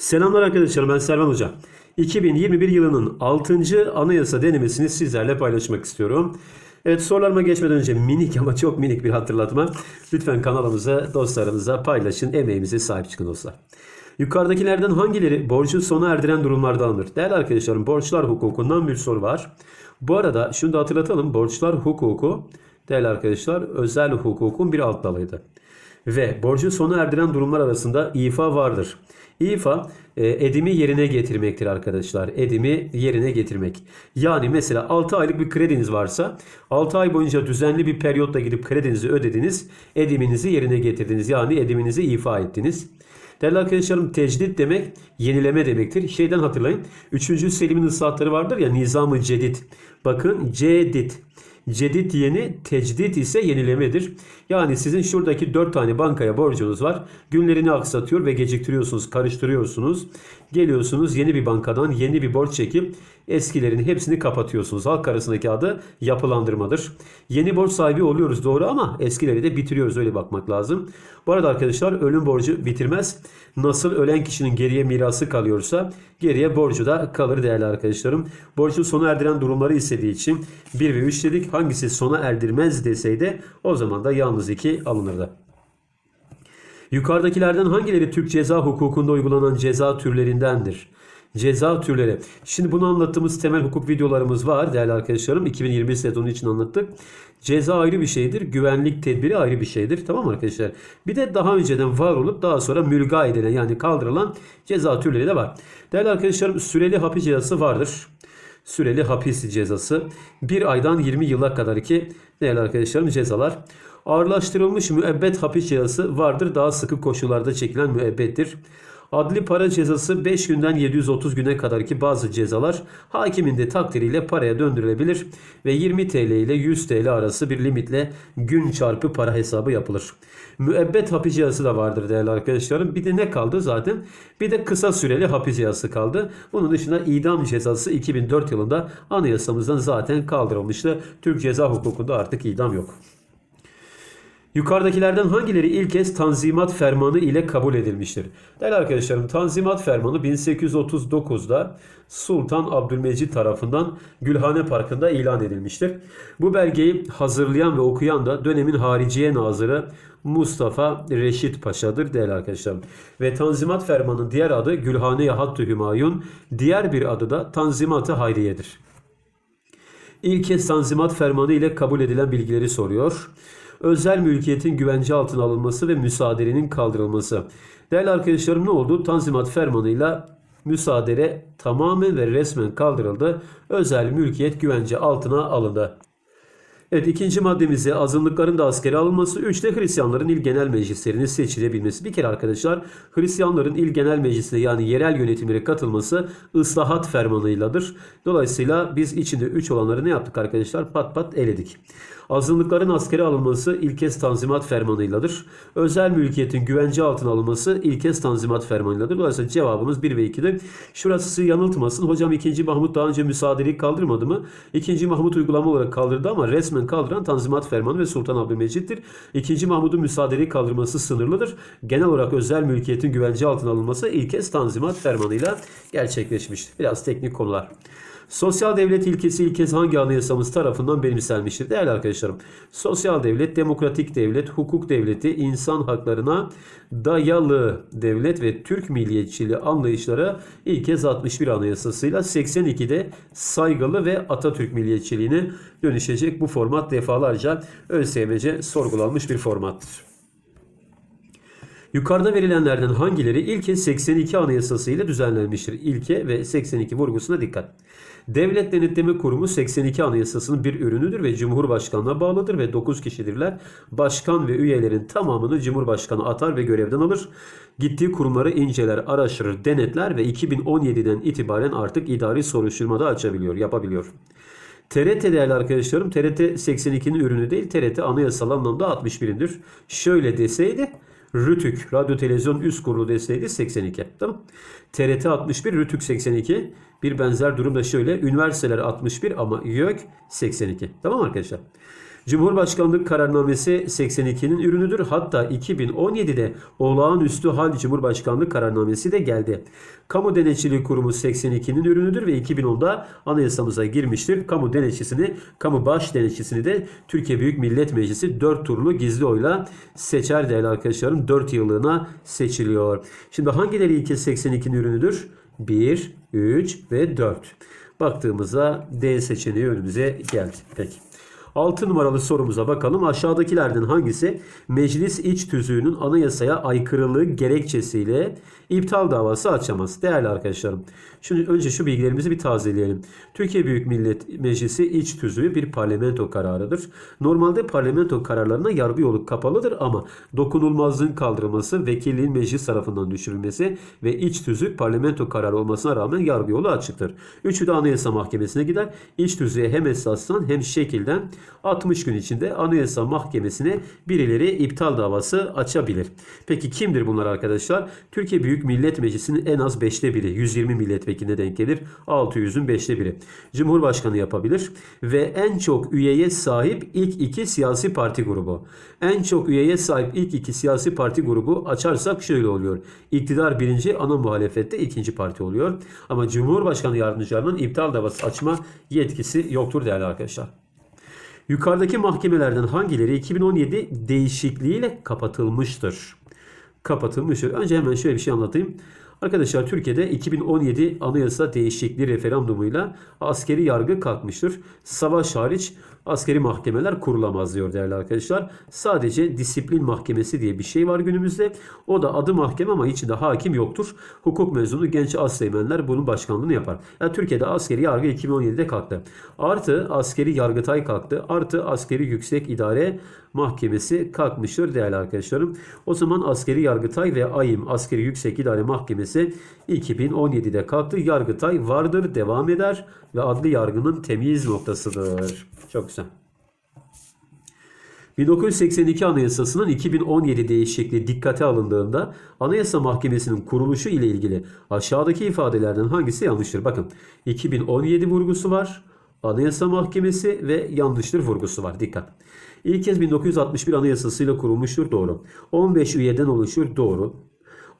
Selamlar arkadaşlar ben Servan Hoca. 2021 yılının 6. anayasa denemesini sizlerle paylaşmak istiyorum. Evet sorularıma geçmeden önce minik ama çok minik bir hatırlatma. Lütfen kanalımıza, dostlarınıza paylaşın, emeğimize sahip çıkın dostlar. Yukarıdakilerden hangileri borcu sona erdiren durumlardandır? Değerli arkadaşlarım borçlar hukukundan bir soru var. Bu arada şunu da hatırlatalım. Borçlar hukuku değerli arkadaşlar özel hukukun bir alt dalıydı. Ve borcu sona erdiren durumlar arasında ifa vardır. İfa e, edimi yerine getirmektir arkadaşlar. Edimi yerine getirmek. Yani mesela 6 aylık bir krediniz varsa 6 ay boyunca düzenli bir periyotta gidip kredinizi ödediniz. Ediminizi yerine getirdiniz. Yani ediminizi ifa ettiniz. Değerli arkadaşlarım tecdit demek yenileme demektir. Şeyden hatırlayın. 3. Selim'in ıslahatları vardır ya nizamı cedid. Bakın cedid. Cedid yeni, tecdit ise yenilemedir. Yani sizin şuradaki 4 tane bankaya borcunuz var. Günlerini aksatıyor ve geciktiriyorsunuz, karıştırıyorsunuz. Geliyorsunuz yeni bir bankadan yeni bir borç çekip eskilerin hepsini kapatıyorsunuz. Halk arasındaki adı yapılandırmadır. Yeni borç sahibi oluyoruz doğru ama eskileri de bitiriyoruz öyle bakmak lazım. Bu arada arkadaşlar ölüm borcu bitirmez. Nasıl ölen kişinin geriye mirası kalıyorsa geriye borcu da kalır değerli arkadaşlarım. Borcu sona erdiren durumları istediği için 1 ve 3 dedik. Hangisi sona erdirmez deseydi o zaman da yalnız 2 alınırdı. Yukarıdakilerden hangileri Türk ceza hukukunda uygulanan ceza türlerindendir? Ceza türleri. Şimdi bunu anlattığımız temel hukuk videolarımız var değerli arkadaşlarım. 2020 sezonu için anlattık. Ceza ayrı bir şeydir. Güvenlik tedbiri ayrı bir şeydir. Tamam mı arkadaşlar? Bir de daha önceden var olup daha sonra mülga edilen yani kaldırılan ceza türleri de var. Değerli arkadaşlarım süreli hapis cezası vardır. Süreli hapis cezası. Bir aydan 20 yıla kadar ki değerli arkadaşlarım cezalar. Ağırlaştırılmış müebbet hapis cezası vardır. Daha sıkı koşullarda çekilen müebbettir. Adli para cezası 5 günden 730 güne kadar ki bazı cezalar hakimin de takdiriyle paraya döndürülebilir ve 20 TL ile 100 TL arası bir limitle gün çarpı para hesabı yapılır. Müebbet hapis cezası da vardır değerli arkadaşlarım. Bir de ne kaldı zaten? Bir de kısa süreli hapis cezası kaldı. Bunun dışında idam cezası 2004 yılında anayasamızdan zaten kaldırılmıştı. Türk ceza hukukunda artık idam yok. Yukarıdakilerden hangileri ilk kez Tanzimat Fermanı ile kabul edilmiştir? Değerli arkadaşlarım Tanzimat Fermanı 1839'da Sultan Abdülmecid tarafından Gülhane Parkı'nda ilan edilmiştir. Bu belgeyi hazırlayan ve okuyan da dönemin Hariciye Nazırı Mustafa Reşit Paşa'dır değerli arkadaşlarım. Ve Tanzimat Fermanı'nın diğer adı Gülhane-i Hattı Hümayun, diğer bir adı da Tanzimat-ı Hayriye'dir. İlk kez Tanzimat Fermanı ile kabul edilen bilgileri soruyor özel mülkiyetin güvence altına alınması ve müsaaderenin kaldırılması. Değerli arkadaşlarım ne oldu? Tanzimat fermanıyla müsaadere tamamen ve resmen kaldırıldı. Özel mülkiyet güvence altına alındı. Evet ikinci maddemize azınlıkların da askere alınması. Üçte Hristiyanların il genel meclislerinin seçilebilmesi. Bir kere arkadaşlar Hristiyanların il genel meclisine yani yerel yönetimlere katılması ıslahat fermanıyladır. Dolayısıyla biz içinde 3 olanları ne yaptık arkadaşlar? Pat pat eledik. Azınlıkların askere alınması ilkes tanzimat fermanıyladır. Özel mülkiyetin güvence altına alınması ilkes tanzimat fermanıyladır. Dolayısıyla cevabımız 1 ve 2'dir. Şurası yanıltmasın. Hocam 2. Mahmut daha önce müsaadeyi kaldırmadı mı? 2. Mahmut uygulama olarak kaldırdı ama resmen kaldıran Tanzimat Fermanı ve Sultan Abdülmecit'tir. 2. Mahmud'un müsaadeyi kaldırması sınırlıdır. Genel olarak özel mülkiyetin güvence altına alınması ilkes Tanzimat Fermanıyla gerçekleşmiştir. Biraz teknik konular. Sosyal devlet ilkesi ilkesi hangi anayasamız tarafından benimsenmiştir? Değerli arkadaşlarım, sosyal devlet, demokratik devlet, hukuk devleti, insan haklarına dayalı devlet ve Türk milliyetçiliği anlayışları ilk kez 61 anayasasıyla 82'de saygılı ve Atatürk milliyetçiliğine dönüşecek bu format defalarca ÖSYM'ce sorgulanmış bir formattır. Yukarıda verilenlerden hangileri ilke 82 anayasası ile düzenlenmiştir? İlke ve 82 vurgusuna dikkat. Devlet Denetleme Kurumu 82 Anayasası'nın bir ürünüdür ve Cumhurbaşkanı'na bağlıdır ve 9 kişidirler. Başkan ve üyelerin tamamını Cumhurbaşkanı atar ve görevden alır. Gittiği kurumları inceler, araştırır, denetler ve 2017'den itibaren artık idari soruşturmada açabiliyor, yapabiliyor. TRT değerli arkadaşlarım, TRT 82'nin ürünü değil, TRT anayasal anlamda 61'indir. Şöyle deseydi Rütük Radyo Televizyon Üst Kurulu deseydi 82. Tamam. TRT 61, Rütük 82. Bir benzer durum da şöyle. Üniversiteler 61 ama YÖK 82. Tamam arkadaşlar. Cumhurbaşkanlık kararnamesi 82'nin ürünüdür. Hatta 2017'de olağanüstü hal Cumhurbaşkanlık kararnamesi de geldi. Kamu Denetçiliği Kurumu 82'nin ürünüdür ve 2010'da anayasamıza girmiştir. Kamu denetçisini, kamu baş denetçisini de Türkiye Büyük Millet Meclisi 4 turlu gizli oyla seçer değerli arkadaşlarım. 4 yıllığına seçiliyor. Şimdi hangileri ilke 82'nin ürünüdür? 1, 3 ve 4. Baktığımızda D seçeneği önümüze geldi. Peki. 6 numaralı sorumuza bakalım. Aşağıdakilerden hangisi meclis iç tüzüğünün anayasaya aykırılığı gerekçesiyle iptal davası açamaz? Değerli arkadaşlarım. Şimdi önce şu bilgilerimizi bir tazeleyelim. Türkiye Büyük Millet Meclisi iç tüzüğü bir parlamento kararıdır. Normalde parlamento kararlarına yargı yolu kapalıdır ama dokunulmazlığın kaldırılması, vekilliğin meclis tarafından düşürülmesi ve iç tüzük parlamento kararı olmasına rağmen yargı yolu açıktır. Üçü de Anayasa Mahkemesi'ne gider. İç tüzüğe hem esasdan hem şekilden 60 gün içinde Anayasa Mahkemesi'ne birileri iptal davası açabilir. Peki kimdir bunlar arkadaşlar? Türkiye Büyük Millet Meclisi'nin en az 5'te biri 120 milletvekiline denk gelir. 600'ün 5'te biri. Cumhurbaşkanı yapabilir ve en çok üyeye sahip ilk iki siyasi parti grubu. En çok üyeye sahip ilk iki siyasi parti grubu açarsak şöyle oluyor. İktidar birinci, ana muhalefette ikinci parti oluyor. Ama Cumhurbaşkanı yardımcılarının iptal davası açma yetkisi yoktur değerli arkadaşlar. Yukarıdaki mahkemelerden hangileri 2017 değişikliğiyle kapatılmıştır? Kapatılmıştır. Önce hemen şöyle bir şey anlatayım. Arkadaşlar Türkiye'de 2017 anayasa değişikliği referandumuyla askeri yargı kalkmıştır. Savaş hariç askeri mahkemeler kurulamaz diyor değerli arkadaşlar. Sadece disiplin mahkemesi diye bir şey var günümüzde. O da adı mahkeme ama içinde hakim yoktur. Hukuk mezunu genç asteğmenler bunun başkanlığını yapar. Yani Türkiye'de askeri yargı 2017'de kalktı. Artı askeri yargıtay kalktı. Artı askeri yüksek idare mahkemesi kalkmıştır değerli arkadaşlarım. O zaman askeri yargıtay ve AYİM askeri yüksek idare mahkemesi 2017'de kalktı. Yargıtay vardır, devam eder ve adli yargının temiz noktasıdır. Çok güzel. 1982 Anayasası'nın 2017 değişikliği dikkate alındığında Anayasa Mahkemesi'nin kuruluşu ile ilgili aşağıdaki ifadelerden hangisi yanlıştır? Bakın 2017 vurgusu var. Anayasa Mahkemesi ve yanlıştır vurgusu var. Dikkat. İlk kez 1961 Anayasası'yla kurulmuştur. Doğru. 15 üyeden oluşur. Doğru.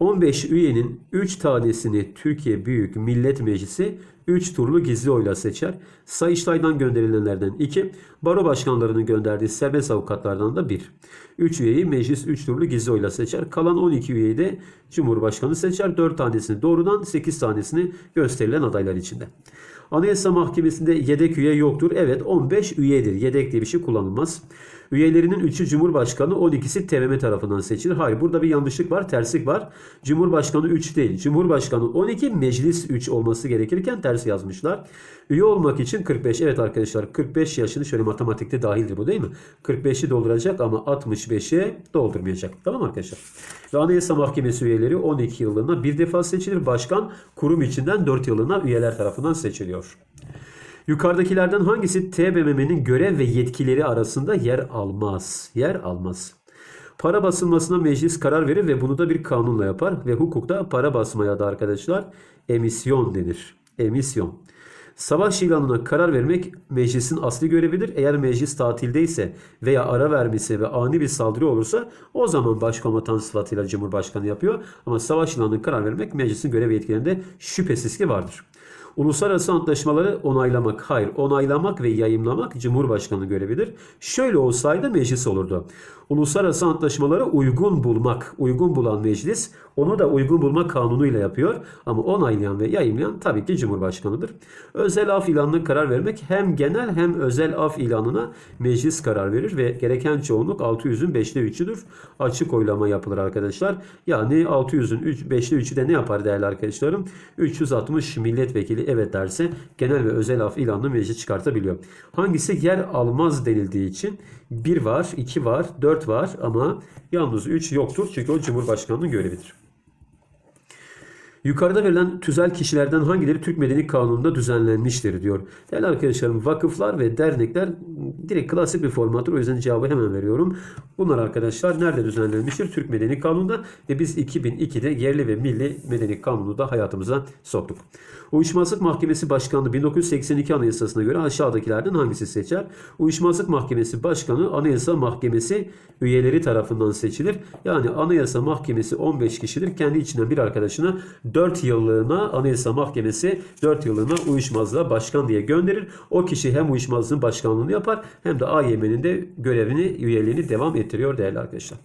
15 üyenin 3 tanesini Türkiye Büyük Millet Meclisi 3 turlu gizli oyla seçer. Sayıştay'dan gönderilenlerden 2, baro başkanlarının gönderdiği serbest avukatlardan da 1. 3 üyeyi meclis 3 turlu gizli oyla seçer. Kalan 12 üyeyi de Cumhurbaşkanı seçer. 4 tanesini doğrudan 8 tanesini gösterilen adaylar içinde. Anayasa Mahkemesi'nde yedek üye yoktur. Evet 15 üyedir. Yedek diye bir şey kullanılmaz. Üyelerinin 3'ü Cumhurbaşkanı 12'si TBMM tarafından seçilir. Hayır burada bir yanlışlık var, terslik var. Cumhurbaşkanı 3 değil. Cumhurbaşkanı 12, meclis 3 olması gerekirken ters yazmışlar. Üye olmak için 45. Evet arkadaşlar 45 yaşını şöyle matematikte dahildir bu değil mi? 45'i dolduracak ama 65'e doldurmayacak. Tamam arkadaşlar. Ve Anayasa Mahkemesi üyeleri 12 yıllığına bir defa seçilir. Başkan kurum içinden 4 yıllığına üyeler tarafından seçiliyor. Yukarıdakilerden hangisi TBMM'nin görev ve yetkileri arasında yer almaz? Yer almaz. Para basılmasına meclis karar verir ve bunu da bir kanunla yapar ve hukukta para basmaya da arkadaşlar emisyon denir. Emisyon. Savaş ilanına karar vermek meclisin asli görevidir. Eğer meclis tatildeyse veya ara vermesi ve ani bir saldırı olursa o zaman başkomutan sıfatıyla Cumhurbaşkanı yapıyor. Ama savaş ilanına karar vermek meclisin görev yetkilerinde şüphesiz ki vardır. Uluslararası antlaşmaları onaylamak, hayır onaylamak ve yayımlamak Cumhurbaşkanı görevidir. Şöyle olsaydı meclis olurdu. Uluslararası antlaşmaları uygun bulmak, uygun bulan meclis onu da uygun bulma kanunuyla yapıyor. Ama onaylayan ve yayımlayan tabii ki Cumhurbaşkanıdır. Özel af ilanına karar vermek hem genel hem özel af ilanına meclis karar verir ve gereken çoğunluk 600'ün 5'te 3'üdür. Açık oylama yapılır arkadaşlar. Yani 600'ün 5'te 3'ü de ne yapar değerli arkadaşlarım? 360 milletvekili evet derse genel ve özel af ilanını meclis çıkartabiliyor. Hangisi yer almaz denildiği için 1 var, 2 var, 4 var ama yalnız 3 yoktur. Çünkü o Cumhurbaşkanlığı görevidir. Yukarıda verilen tüzel kişilerden hangileri Türk Medeni Kanunu'nda düzenlenmiştir diyor. Değerli arkadaşlarım vakıflar ve dernekler direkt klasik bir formattır. O yüzden cevabı hemen veriyorum. Bunlar arkadaşlar nerede düzenlenmiştir? Türk Medeni Kanunu'nda ve biz 2002'de yerli ve milli medeni kanunu da hayatımıza soktuk. Uyuşmazlık Mahkemesi Başkanlığı 1982 Anayasası'na göre aşağıdakilerden hangisi seçer? Uyuşmazlık Mahkemesi Başkanı Anayasa Mahkemesi üyeleri tarafından seçilir. Yani Anayasa Mahkemesi 15 kişidir. Kendi içinden bir arkadaşına 4 yıllığına Anayasa Mahkemesi 4 yıllığına uyuşmazlığa başkan diye gönderir. O kişi hem uyuşmazlığın başkanlığını yapar hem de AYM'nin de görevini, üyeliğini devam ettiriyor değerli arkadaşlar.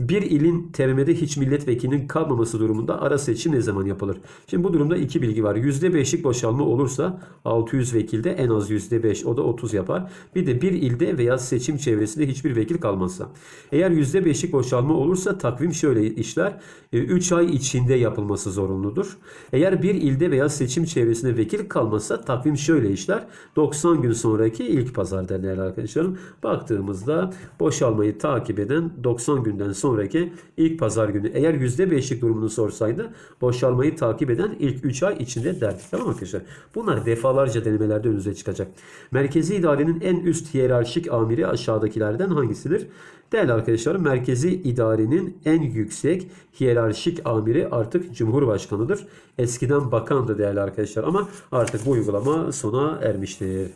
Bir ilin TBMM'de hiç milletvekilinin kalmaması durumunda ara seçim ne zaman yapılır? Şimdi bu durumda iki bilgi var. %5'lik boşalma olursa 600 vekilde en az %5 o da 30 yapar. Bir de bir ilde veya seçim çevresinde hiçbir vekil kalmazsa. Eğer %5'lik boşalma olursa takvim şöyle işler. 3 ay içinde yapılması zorunludur. Eğer bir ilde veya seçim çevresinde vekil kalmazsa takvim şöyle işler. 90 gün sonraki ilk pazar değerli arkadaşlarım. Baktığımızda boşalmayı takip eden 90 günden sonraki ilk pazar günü. Eğer %5'lik durumunu sorsaydı boşalmayı takip eden ilk 3 ay içinde derdi. Tamam arkadaşlar. Bunlar defalarca denemelerde önünüze çıkacak. Merkezi idarenin en üst hiyerarşik amiri aşağıdakilerden hangisidir? Değerli arkadaşlarım merkezi idarenin en yüksek hiyerarşik amiri artık Cumhurbaşkanıdır. Eskiden bakandı değerli arkadaşlar ama artık bu uygulama sona ermiştir.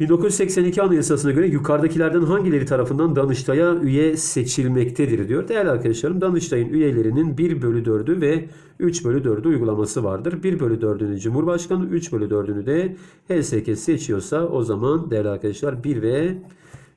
1982 Anayasası'na göre yukarıdakilerden hangileri tarafından Danıştay'a üye seçilmektedir diyor. Değerli arkadaşlarım Danıştay'ın üyelerinin 1 bölü 4'ü ve 3 bölü 4'ü uygulaması vardır. 1 bölü 4'ünü Cumhurbaşkanı, 3 bölü 4'ünü de HSK seçiyorsa o zaman değerli arkadaşlar 1 ve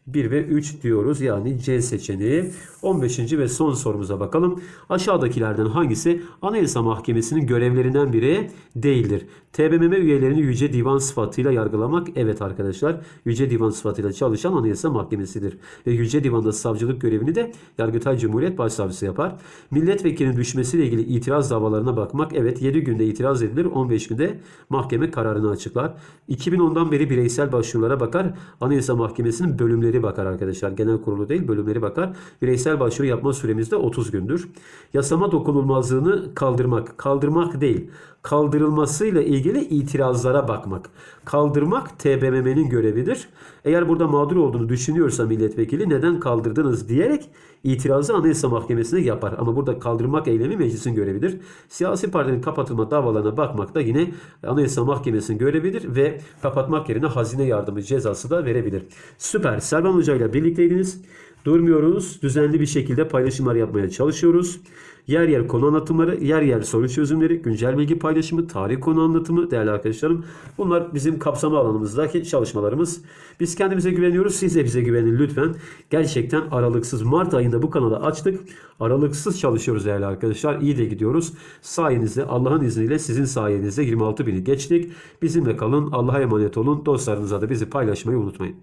1 ve 3 diyoruz. Yani C seçeneği. 15. ve son sorumuza bakalım. Aşağıdakilerden hangisi Anayasa Mahkemesi'nin görevlerinden biri değildir? TBMM üyelerini Yüce Divan sıfatıyla yargılamak evet arkadaşlar. Yüce Divan sıfatıyla çalışan Anayasa Mahkemesi'dir. Ve Yüce Divan'da savcılık görevini de Yargıtay Cumhuriyet Başsavcısı yapar. Milletvekilinin düşmesiyle ilgili itiraz davalarına bakmak evet 7 günde itiraz edilir 15 günde mahkeme kararını açıklar. 2010'dan beri bireysel başvurulara bakar. Anayasa Mahkemesi'nin bölümleri bakar arkadaşlar. Genel kurulu değil bölümleri bakar. Bireysel başvuru yapma süremiz de 30 gündür. Yasama dokunulmazlığını kaldırmak. Kaldırmak değil. Kaldırılmasıyla ilgili itirazlara bakmak. Kaldırmak TBMM'nin görevidir. Eğer burada mağdur olduğunu düşünüyorsa milletvekili neden kaldırdınız diyerek itirazı Anayasa Mahkemesi'ne yapar. Ama burada kaldırmak eylemi meclisin görevidir. Siyasi partinin kapatılma davalarına bakmak da yine Anayasa Mahkemesi'nin görevidir ve kapatmak yerine hazine yardımı cezası da verebilir. Süper. Selman Hoca ile birlikteydiniz. Durmuyoruz. Düzenli bir şekilde paylaşımlar yapmaya çalışıyoruz. Yer yer konu anlatımları, yer yer soru çözümleri, güncel bilgi paylaşımı, tarih konu anlatımı değerli arkadaşlarım. Bunlar bizim kapsama alanımızdaki çalışmalarımız. Biz kendimize güveniyoruz. Siz de bize güvenin lütfen. Gerçekten aralıksız Mart ayında bu kanalı açtık. Aralıksız çalışıyoruz değerli arkadaşlar. İyi de gidiyoruz. Sayenizde Allah'ın izniyle sizin sayenizde 26 bini geçtik. Bizimle kalın. Allah'a emanet olun. Dostlarınıza da bizi paylaşmayı unutmayın.